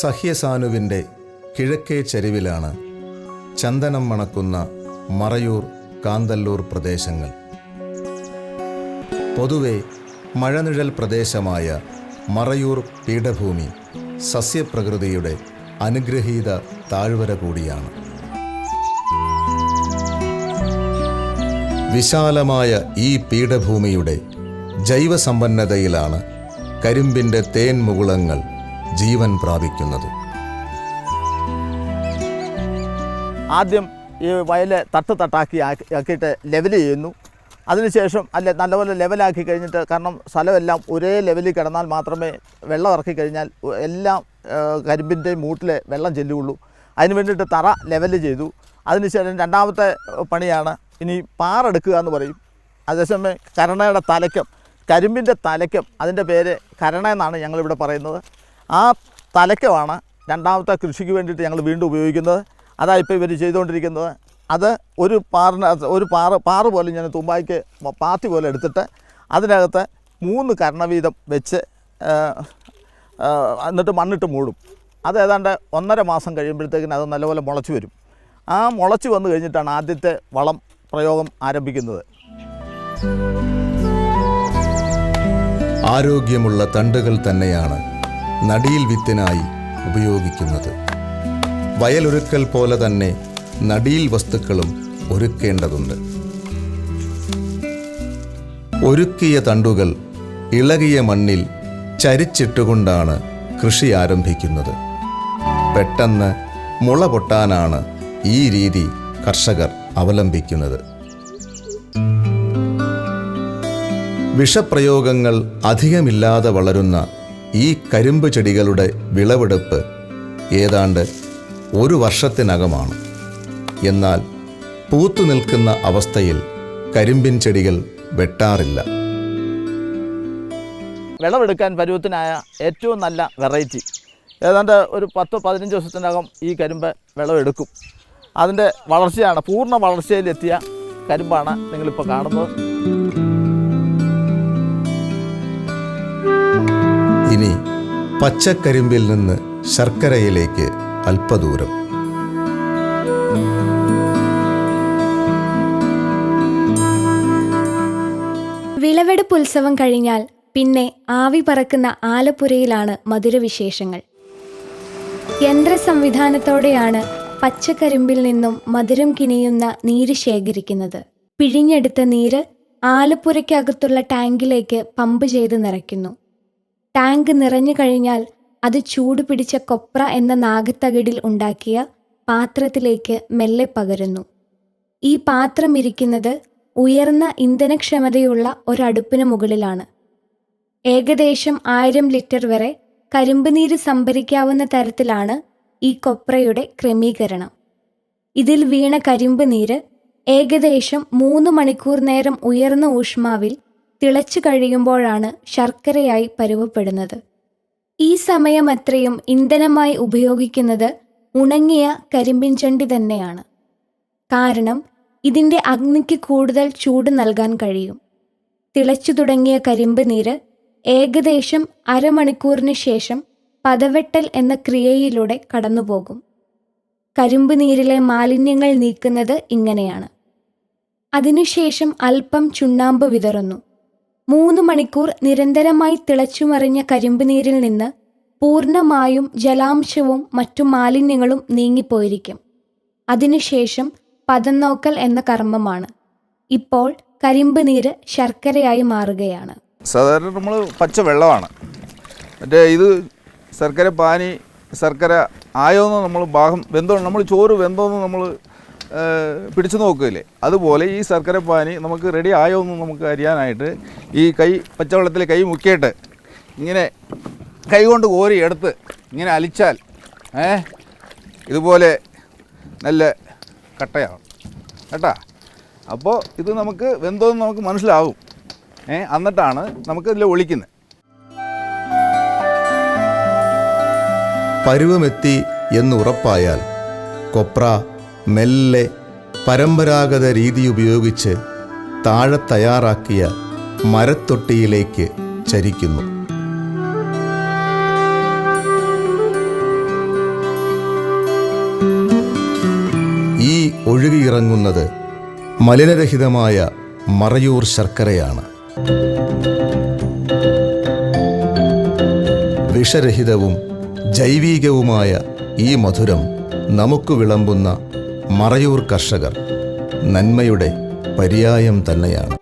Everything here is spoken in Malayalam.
സഹ്യസാനുവിന്റെ കിഴക്കേ ചരിവിലാണ് ചന്ദനം മണക്കുന്ന മറയൂർ കാന്തല്ലൂർ പ്രദേശങ്ങൾ. പൊതുവെ മഴനിഴൽ പ്രദേശമായ മറയൂർ പീഠഭൂമി സസ്യപ്രകൃതിയുടെ അനുഗ്രഹീത താഴ്വര കൂടിയാണ്. വിശാലമായ ഈ പീഠഭൂമിയുടെ ജൈവസമ്പന്നതയിലാണ് കരിമ്പിന്റെ തേൻ മുകുളങ്ങൾ ജീവൻ പ്രാപിക്കുന്നത്. ആദ്യം ഈ വയലെ തട്ട് തട്ടാക്കി ആക്കി ആക്കിയിട്ട് ലെവൽ ചെയ്യുന്നു. അതിനുശേഷം അല്ല നല്ലപോലെ ലെവലാക്കി കഴിഞ്ഞിട്ട് കാരണം സ്ഥലമെല്ലാം ഒരേ ലെവലിൽ കിടന്നാൽ മാത്രമേ വെള്ളം ഇറക്കി കഴിഞ്ഞാൽ എല്ലാം കരിമ്പിന്റെ മൂട്ടിൽ വെള്ളം ചെല്ലുകയുള്ളൂ. അതിന് വേണ്ടിയിട്ട് തറ ലെവൽ ചെയ്തു. അതിനുശേഷം രണ്ടാമത്തെ പണിയാണ് ഇനി പാറെടുക്കുക എന്ന് പറയും. അതേസമയം കരണയുടെ തലയ്ക്കം കരിമ്പിന്റെ തലയ്ക്കം അതിന്റെ പേര് കരണ എന്നാണ് ഞങ്ങളിവിടെ പറയുന്നത്. ആ തലക്കമാണ് രണ്ടാമത്തെ കൃഷിക്ക് വേണ്ടിയിട്ട് ഞങ്ങൾ വീണ്ടും ഉപയോഗിക്കുന്നത്. അതാ ഇപ്പോൾ ഇവർ ചെയ്തുകൊണ്ടിരിക്കുന്നത്. അത് ഒരു പാറിന് ഒരു പാറ പാറ പോലെ ഞാൻ തുമ്പായിക്ക് പാത്തി പോലെ എടുത്തിട്ട് അതിനകത്ത് മൂന്ന് കരണ വീതം വെച്ച് എന്നിട്ട് മണ്ണിട്ട് മൂടും. അത് ഏതാണ്ട് ഒന്നര മാസം കഴിയുമ്പോഴത്തേക്കിന് അത് നല്ലപോലെ മുളച്ച് വരും. ആ മുളച്ച് വന്നു കഴിഞ്ഞിട്ടാണ് ആദ്യത്തെ വളം പ്രയോഗം ആരംഭിക്കുന്നത്. ആരോഗ്യമുള്ള തണ്ടുകൾ തന്നെയാണ് നടീൽ വിത്തിനായി ഉപയോഗിക്കുന്നത്. വയലൊരുക്കൽ പോലെ തന്നെ നടിയിൽ വസ്തുക്കളും ഒരുക്കേണ്ടതുണ്ട്. ഒരുക്കിയ തണ്ടുകൾ ഇളകിയ മണ്ണിൽ ചരിച്ചിട്ടുകൊണ്ടാണ് കൃഷി ആരംഭിക്കുന്നത്. പെട്ടെന്ന് മുള പൊട്ടാനാണ് ഈ രീതി കർഷകർ അവലംബിക്കുന്നത്. വിഷപ്രയോഗങ്ങൾ അധികമില്ലാതെ വളരുന്ന ഈ കരിമ്പ് ചെടികളുടെ വിളവെടുപ്പ് ഏതാണ്ട് ഒരു വർഷത്തിനകമാണ്. എന്നാൽ പൂത്തു നിൽക്കുന്ന അവസ്ഥയിൽ കരിമ്പിൻ ചെടികൾ വെട്ടാറില്ല. വിളവെടുക്കാൻ പരുവത്തിനായ ഏറ്റവും നല്ല വെറൈറ്റി. ഏതാണ്ട് ഒരു പത്ത് പതിനഞ്ച് ദിവസത്തിനകം ഈ കരിമ്പ് വിളവെടുക്കും. അതിന്റെ വളർച്ചയാണ് പൂർണ വളർച്ചയിലെത്തിയ കരിമ്പാണ് നിങ്ങളിപ്പോൾ കാണുന്നത്. പച്ചക്കരിമ്പിൽ നിന്ന് ശർക്കരയിലേക്ക് അല്പദൂരം. വിളവെടുപ്പ് ഉത്സവം കഴിഞ്ഞാൽ പിന്നെ ആവി പറക്കുന്ന ആലപ്പുരയിലാണ് മധുരവിശേഷങ്ങൾ. യന്ത്ര സംവിധാനത്തോടെയാണ് പച്ചക്കരിമ്പിൽ നിന്നും മധുരം കിനിയുന്ന നീര് ശേഖരിക്കുന്നത്. പിഴിഞ്ഞെടുത്ത നീര് ആലപ്പുരയ്ക്കകത്തുള്ള ടാങ്കിലേക്ക് പമ്പ് ചെയ്ത് നിറയ്ക്കുന്നു. ടാങ്ക് നിറഞ്ഞു കഴിഞ്ഞാൽ അത് ചൂട് പിടിച്ച കൊപ്ര എന്ന നാഗത്തകിടിൽ ഉണ്ടാക്കിയ പാത്രത്തിലേക്ക് മെല്ലെ പകരുന്നു. ഈ പാത്രം ഇരിക്കുന്നത് ഉയർന്ന ഇന്ധനക്ഷമതയുള്ള ഒരടുപ്പിന് മുകളിലാണ്. ഏകദേശം ആയിരം ലിറ്റർ വരെ കരിമ്പ് നീര് സംഭരിക്കാവുന്ന തരത്തിലാണ് ഈ കൊപ്രയുടെ ക്രമീകരണം. ഇതിൽ വീണ കരിമ്പ് നീര് ഏകദേശം മൂന്ന് മണിക്കൂർ നേരം ഉയർന്ന ഊഷ്മാവിൽ തിളച്ചു കഴിയുമ്പോഴാണ് ശർക്കരയായി പരുവപ്പെടുന്നത്. ഈ സമയം അത്രയും ഇന്ധനമായി ഉപയോഗിക്കുന്നത് ഉണങ്ങിയ കരിമ്പിൻ ചണ്ടി തന്നെയാണ്. കാരണം ഇതിന്റെ അഗ്നിക്ക് കൂടുതൽ ചൂട് നൽകാൻ കഴിയും. തിളച്ചു തുടങ്ങിയ കരിമ്പ് നീര് ഏകദേശം അരമണിക്കൂറിന് ശേഷം പതവെട്ടൽ എന്ന ക്രിയയിലൂടെ കടന്നുപോകും. കരിമ്പ് നീരിലെ മാലിന്യങ്ങൾ നീക്കുന്നത് ഇങ്ങനെയാണ്. അതിനുശേഷം അല്പം ചുണ്ണാമ്പ് വിതറുന്നു. മൂന്ന് മണിക്കൂർ നിരന്തരമായി തിളച്ചുമറിഞ്ഞ കരിമ്പ് നീരിൽ നിന്ന് പൂർണമായും ജലാംശവും മറ്റു മാലിന്യങ്ങളും നീങ്ങിപ്പോയിരിക്കും. അതിനുശേഷം പതന്നോക്കൽ നോക്കൽ എന്ന കർമ്മമാണ്. ഇപ്പോൾ കരിമ്പ് നീര് ശർക്കരയായി മാറുകയാണ്. സാധാരണ നമ്മൾ പച്ച വെള്ളമാണ്. മറ്റേ ഇത് ശർക്കര പാനി ശർക്കര ആയോന്ന് നമ്മൾ ഭാഗം വെന്തോ നമ്മൾ ചോറ് വെന്തോന്ന് നമ്മൾ പിടിച്ചു നോക്കില്ലേ അതുപോലെ ഈ ശർക്കര പാനി നമുക്ക് റെഡി ആയോ എന്ന് നമുക്ക് അറിയാനായിട്ട് ഈ കൈ പച്ചവെള്ളത്തിൽ കൈ മുക്കിയിട്ട് ഇങ്ങനെ കൈ കൊണ്ട് കോരി എടുത്ത് ഇങ്ങനെ അലിച്ചാൽ ഏ ഇതുപോലെ നല്ല കട്ടയാവും. കേട്ടാ? അപ്പോൾ ഇത് നമുക്ക് വെന്തോന്ന് നമുക്ക് മനസ്സിലാവും. ഏ എന്നിട്ടാണ് നമുക്ക് ഇതിൽ ഒളിക്കുന്നത്. പരുവമെത്തി എന്നുറപ്പായാൽ കൊപ്ര മെല്ലെ പരമ്പരാഗത രീതി ഉപയോഗിച്ച് താഴെ തയ്യാറാക്കിയ മരത്തൊട്ടിയിലേക്ക് ചരിക്കുന്നു. ഈ ഒഴുകിയിറങ്ങുന്നത് മലിനരഹിതമായ മറയൂർ ശർക്കരയാണ്. വിഷരഹിതവും ജൈവികവുമായ ഈ മധുരം നമുക്ക് വിളമ്പുന്ന മറയൂർ കർഷകർ നന്മയുടെ പര്യായം തന്നെയാണ്.